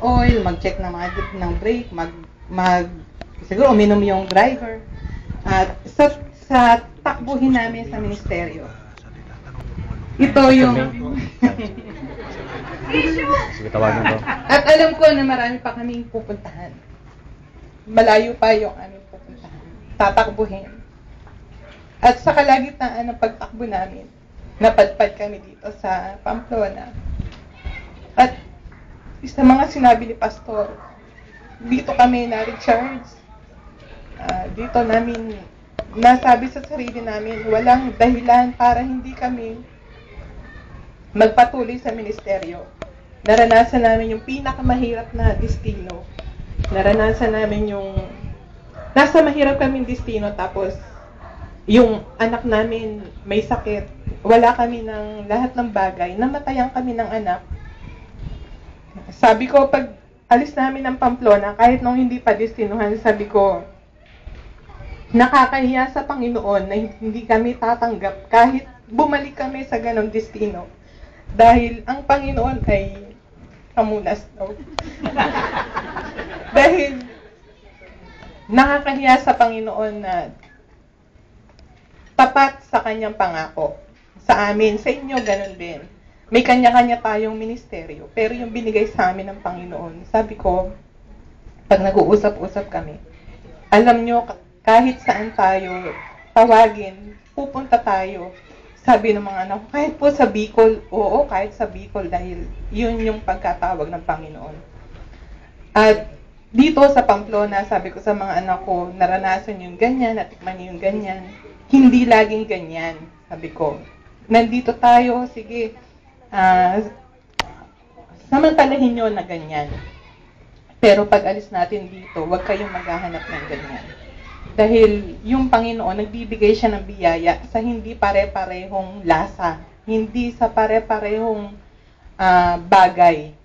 oil, mag-check ng mga ng brake, mag, mag siguro uminom yung driver. At sa, sa takbuhin namin sa ministeryo. Ito yung... Sige, tawagan ko. At alam ko na marami pa kaming pupuntahan. Malayo pa yung aming pupuntahan. Tatakbuhin. At sa kalagitnaan ng pagtakbo namin, napadpad kami dito sa Pamplona. At sa mga sinabi ni Pastor, dito kami na-recharge. Ah, dito namin nasabi sa sarili namin, walang dahilan para hindi kami magpatuloy sa ministeryo. Naranasan namin yung pinakamahirap na destino. Naranasan namin yung nasa mahirap kaming destino tapos yung anak namin may sakit. Wala kami ng lahat ng bagay. Namatayan kami ng anak. Sabi ko, pag alis namin ng Pamplona, kahit nung hindi pa destinuhan, sabi ko, nakakahiya sa Panginoon na hindi kami tatanggap kahit bumalik kami sa ganong destino. Dahil ang Panginoon ay kamulas daw. Dahil nakakahiya sa Panginoon na tapat sa kanyang pangako. Sa amin, sa inyo, ganun din. May kanya-kanya tayong ministeryo, pero yung binigay sa amin ng Panginoon, sabi ko, pag nag-uusap-usap kami, alam nyo, kahit saan tayo tawagin, pupunta tayo. Sabi ng mga anak, kahit po sa Bicol, oo, kahit sa Bicol, dahil yun yung pagkatawag ng Panginoon. At dito sa Pamplona, sabi ko sa mga anak ko, naranasan yung ganyan, natikman yung ganyan. Hindi laging ganyan, sabi ko. Nandito tayo, sige, ah, samantalahin nyo na ganyan. Pero pag alis natin dito, huwag kayong maghahanap ng ganyan. Dahil yung Panginoon, nagbibigay siya ng biyaya sa hindi pare-parehong lasa, hindi sa pare-parehong ah, bagay.